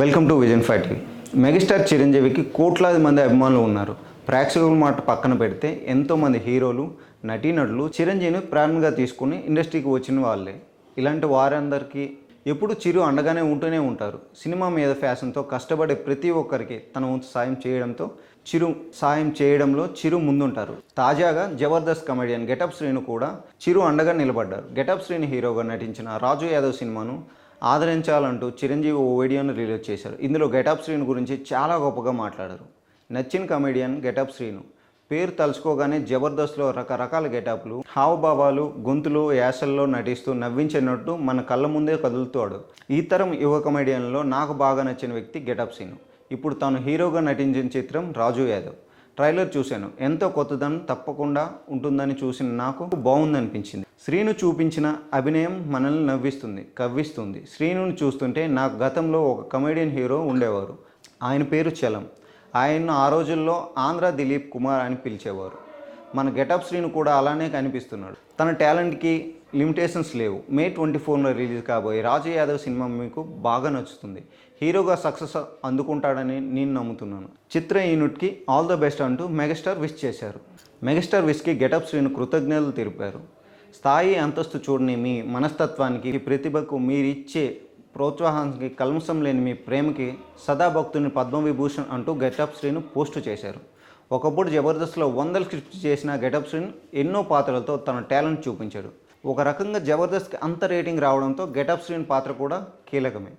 Welcome to vision five TV megastar చిరంజీవికి కోట్లాది మంది అభిమానులు ఉన్నారు. ప్రేక్షకుల మాట పక్కన పెడితే ఎంతోమంది హీరోలు నటీనటులు చిరంజీవిని ప్రారంభంగా తీసుకుని ఇండస్ట్రీకి వచ్చిన వాళ్ళే. ఇలాంటి వారందరికీ ఎప్పుడు చిరు అండగానే ఉంటూనే ఉంటారు. సినిమా మీద ఫ్యాషన్తో కష్టపడే ప్రతి ఒక్కరికి తన వంతు సాయం చేయడంతో చిరు సాయం చేయడంలో చిరు ముందుంటారు. తాజాగా జబర్దస్త్ కమెడియన్ గెటప్ శ్రీను కూడా చిరు అండగా నిలబడ్డారు. గెటప్ శ్రీని హీరోగా నటించిన రాజు యాదవ్ సినిమాను ఆదరించాలంటూ చిరంజీవి ఓ వీడియోను రిలీజ్ చేశారు. ఇందులో గెటప్ శ్రీను గురించి చాలా గొప్పగా మాట్లాడారు. నచ్చిన కమెడియన్ గెటప్ శ్రీను. పేరు తలుచుకోగానే జబర్దస్త్లో రకరకాల గెటప్లు హావభావాలు గొంతులు యాసల్లో నటిస్తూ నవ్వించినట్టు మన కళ్ళ ముందే కదులుతాడు. ఈ తరం యువ కమెడియన్లో నాకు బాగా నచ్చిన వ్యక్తి గెటప్ శ్రీను. ఇప్పుడు తాను హీరోగా నటించిన చిత్రం రాజు యాదవ్. ట్రైలర్ చూశాను. ఎంతో కొత్తదనం తప్పకుండా ఉంటుందని చూసిన నాకు బాగుందనిపించింది. శ్రీను చూపించిన అభినయం మనల్ని నవ్విస్తుంది కవ్విస్తుంది. శ్రీనుని చూస్తుంటే నాకు గతంలో ఒక కమెడియన్ హీరో ఉండేవారు. ఆయన పేరు చలం. ఆయన్ను ఆ రోజుల్లో ఆంధ్ర దిలీప్ కుమార్ అని పిలిచేవారు. మన గెటప్ శ్రీను కూడా అలానే కనిపిస్తున్నాడు. తన టాలెంట్కి లిమిటేషన్స్ లేవు. మే ట్వంటీ ఫోర్లో రిలీజ్ కాబోయే రాజు యాదవ్ సినిమా మీకు బాగా నచ్చుతుంది. హీరోగా సక్సెస్ అందుకుంటాడని నేను నమ్ముతున్నాను. చిత్ర యూనిట్కి ఆల్ ద బెస్ట్ అంటూ మెగాస్టార్ విష్ చేశారు. మెగాస్టార్ విష్కి గెటప్ శ్రీను కృతజ్ఞతలు తెలిపారు. స్థాయి అంతస్తు చూడని మీ మనస్తత్వానికి ప్రతిభకు మీరిచ్చే ప్రోత్సాహానికి కల్మసం లేని మీ ప్రేమకి సదా భక్తుని పద్మవిభూషణ్ అంటూ గెటప్ శ్రీను పోస్టు చేశారు. ఒకప్పుడు జబర్దస్త్లో వందలు స్క్రిప్ట్ చేసిన గెటప్ శ్రీను ఎన్నో పాత్రలతో తన టాలెంట్ చూపించాడు. ఒక రకంగా జబర్దస్త్కి అంత రేటింగ్ రావడంతో గెటప్ శ్రీన్ పాత్ర కూడా కీలకమే.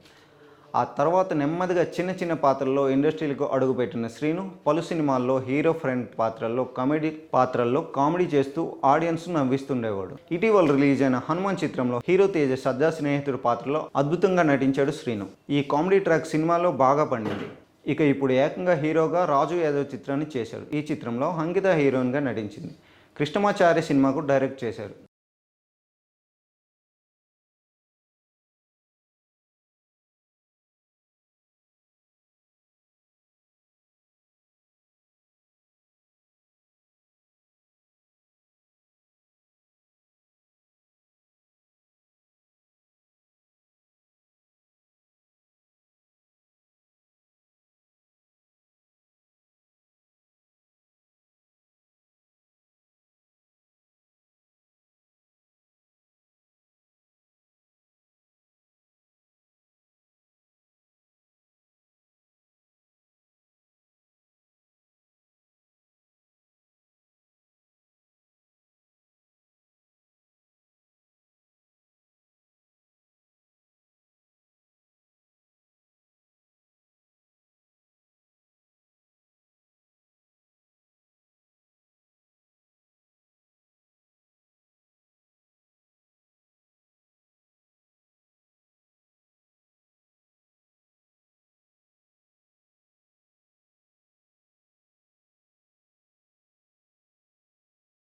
ఆ తర్వాత నెమ్మదిగా చిన్న చిన్న పాత్రల్లో ఇండస్ట్రీలకు అడుగుపెట్టిన శ్రీను పలు సినిమాల్లో హీరో ఫ్రెండ్ పాత్రల్లో కామెడీ పాత్రల్లో కామెడీ చేస్తూ ఆడియన్స్ను నవ్విస్తుండేవాడు. ఇటీవల రిలీజ్ అయిన హనుమాన్ చిత్రంలో హీరో తేజ సజ్జా స్నేహితుడు పాత్రలో అద్భుతంగా నటించాడు శ్రీను. ఈ కామెడీ ట్రాక్ సినిమాలో బాగా పండింది. ఇక ఇప్పుడు ఏకంగా హీరోగా రాజు యాదవ్ చిత్రాన్ని చేశాడు. ఈ చిత్రంలో అంకిత హీరోయిన్గా నటించింది. కృష్ణమాచార్య సినిమాకు డైరెక్ట్ చేశారు.